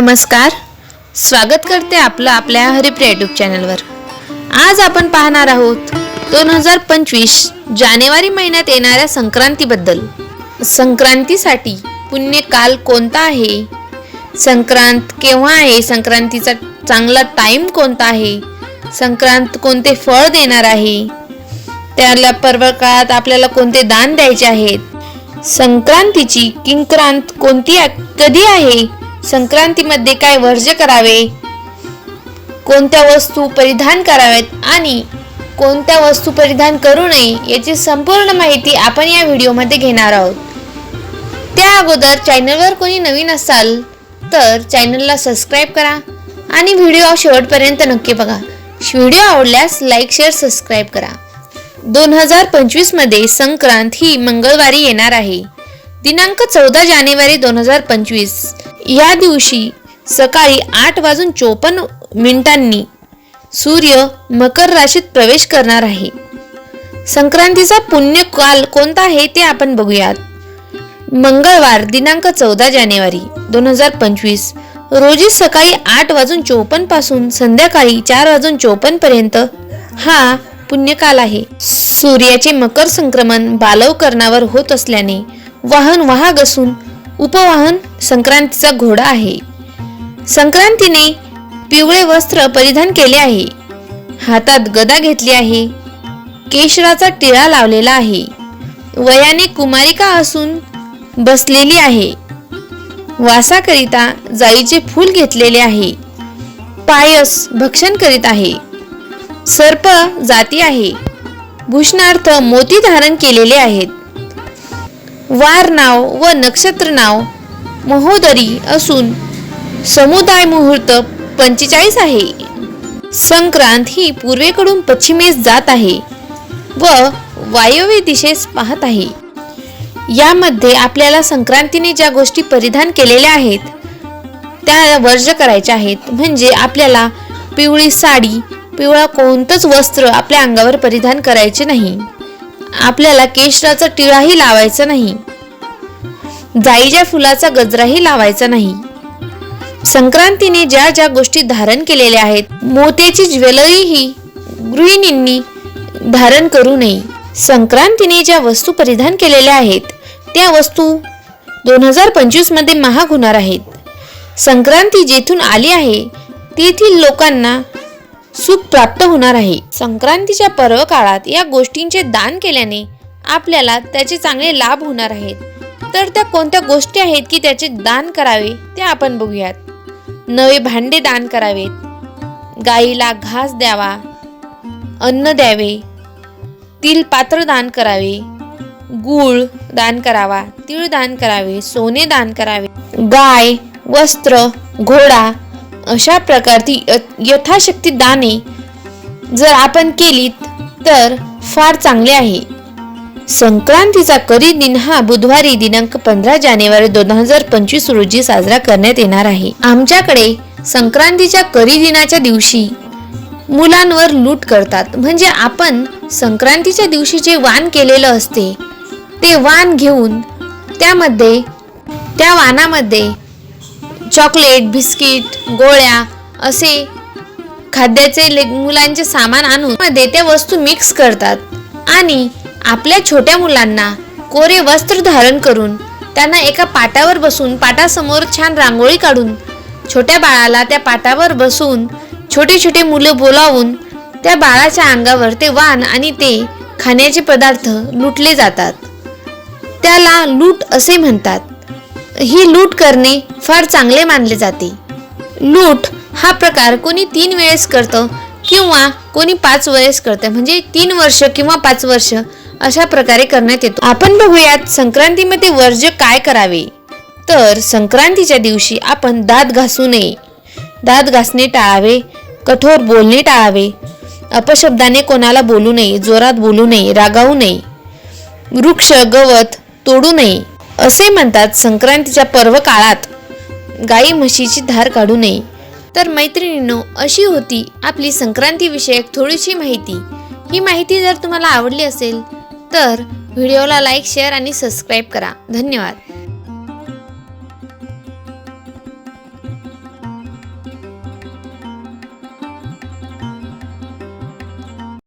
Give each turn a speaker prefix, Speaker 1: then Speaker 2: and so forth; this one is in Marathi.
Speaker 1: नमस्कार. स्वागत करते आपलं आपल्या हरिप्रिया यूट्यूब चॅनलवर आज आपण पाहणार आहोत दोन हजार पंचवीस जानेवारी महिन्यात येणाऱ्या संक्रांतीबद्दल. संक्रांतीसाठी पुण्यकाल कोणता आहे? संक्रांत केव्हा आहे? संक्रांतीचा चांगला टाईम कोणता आहे? संक्रांत कोणते फळ देणार आहे? त्याला पर्व काळात आपल्याला कोणते दान द्यायचे आहेत? संक्रांतीची किंक्रांत कोणती कधी आहे? संक्रांतीमध्ये काय वर्ज्य करावे? कोणत्या वस्तू परिधान कराव्यात आणि कोणत्या वस्तू परिधान करू नये याची संपूर्ण माहिती आपण या व्हिडिओमध्ये घेणार आहोत. त्या अगोदर चॅनलवर कोणी नवीन असाल तर चॅनलला सबस्क्राईब करा आणि व्हिडिओ शेवटपर्यंत नक्की बघा. व्हिडिओ आवडल्यास लाईक शेअर सबस्क्राईब करा. दोन हजार पंचवीसमध्ये संक्रांत ही मंगळवारी येणार आहे. दिनांक चौदा जानेवारी दोन हजार पंचवीस. या दिवशी सकाळी आठ वाजून चोपन्न मिनिटांनी सूर्य मकर राशीत प्रवेश करणार आहे. संक्रांतीचा पुण्यकाल कोणता आहे ते आपण बघूयात. मंगळवार दिनांक चौदा जानेवारी दोन हजार पंचवीस रोजी सकाळी आठ वाजून चोपन्नपासून संध्याकाळी चार वाजून चोपन्न पर्यंत हा पुण्यकाल आहे. सूर्याचे मकर संक्रमण बालवकरणावर होत असल्याने वाहन वाहक असून उपवाहन संक्रांतीचा घोडा आहे. संक्रांतीने पिवळे वस्त्र परिधान केले आहे. हातात गदा घेतली आहे. केशराचा टिळा लावलेला आहे. वयाने कुमारिका असून बसलेली आहे. वासाकरिता जाईचे फूल घेतलेले आहे. पायस भक्षण करीत आहे. सर्प जाती आहे. भूषणार्थ मोती धारण केलेले आहेत. वार नाव व नक्षत्र नाव महोदरी असून समुदाय मुहूर्त पंचेचाळीस आहे. संक्रांत ही पूर्वेकडून पश्चिमेस जात आहे व वायव्य दिशेस पाहत आहे. यामध्ये आपल्याला संक्रांतीने ज्या गोष्टी परिधान केलेल्या आहेत त्या वर्ज करायच्या आहेत. म्हणजे आपल्याला पिवळी साडी पिवळा कोणतंच वस्त्र आपल्या अंगावर परिधान करायचे नाही. आपल्याला केशराचा टिळाही लावायचा नाही. जाईच्या फुलाचा गजराही लावायचा नाही. संक्रांतीने ज्या ज्या गोष्टी धारण केलेल्या आहेत मोत्याची ज्वेलरीही गृहिणींनी धारण करू नये. संक्रांतीने ज्या वस्तू परिधान केलेल्या आहेत त्या वस्तू दोन हजार पंचवीसमध्ये महाग होणार आहेत. संक्रांती जेथून आली आहे तेथील लोकांना सुख प्राप्त होणार आहे. संक्रांतीच्या पर्व काळात या गोष्टींचे दान केल्याने आपल्याला त्याचे चांगले लाभ होणार आहेत. तर त्या कोणत्या गोष्टी आहेत की त्याचे दान करावे ते आपण बघूयात. नवे भांडे दान करावेत. गाईला घास द्यावा. अन्न द्यावे. तिल पात्र दान करावे. गूळ दान करावा. तीळ दान करावे. सोने दान करावे. गाय वस्त्र घोडा अशा प्रकारची य- यथाशक्ती दाने जर आपण केलीत तर फार चांगले आहे. संक्रांतीचा करी दिन हा बुधवारी दिनांक पंधरा जानेवारी दोन हजार पंचवीस रोजी साजरा करण्यात येणार आहे. आमच्याकडे संक्रांतीच्या करी दिनाच्या दिवशी मुलांवर लूट करतात. म्हणजे आपण संक्रांतीच्या दिवशी जे वाण केलेलं असते ते वाण घेऊन त्यामध्ये त्या वाणामध्ये चॉकलेट बिस्किट गोळ्या असे खाद्याचे ले- मुलांचे सामान आणून मध्ये त्या वस्तू मिक्स करतात. आणि आपल्या छोट्या मुलांना कोरे वस्त्र धारण करून त्यांना एका पाटावर बसून पाटासमोर छान रांगोळी काढून छोट्या बाळाला त्या पाटावर बसून छोटे छोटे मुलं बोलावून त्या बाळाच्या अंगावर ते वाण आणि ते खाण्याचे पदार्थ लुटले जातात. त्याला लूट असे म्हणतात. ही लूट करणे फार चांगले मानले जाते. लूट हा प्रकार कोणी तीन वेळेस करतं किंवा कोणी पाच वेळेस करतं म्हणजे तीन वर्ष किंवा पाच वर्ष अशा प्रकारे करण्यात येतो. आपण बघूयात संक्रांतीमध्ये वर्ज काय करावे. तर संक्रांतीच्या दिवशी आपण दात घासू नये. दात घासणे टाळावे कठोर बोलणे टाळावे. अपशब्दाने कोणाला बोलू नये जोरात बोलू नये रागावू नये. वृक्ष गवत तोडू नये. असे म्हणतात संक्रांतीच्या पर्व काळात गाई म्हशीची धार काढू नये. तर मैत्रिणींनो अशी होती आपली संक्रांतीविषयक थोडीशी माहिती. ही माहिती जर तुम्हाला आवडली असेल तर व्हिडिओला लाईक शेअर आणि सबस्क्राईब करा. धन्यवाद.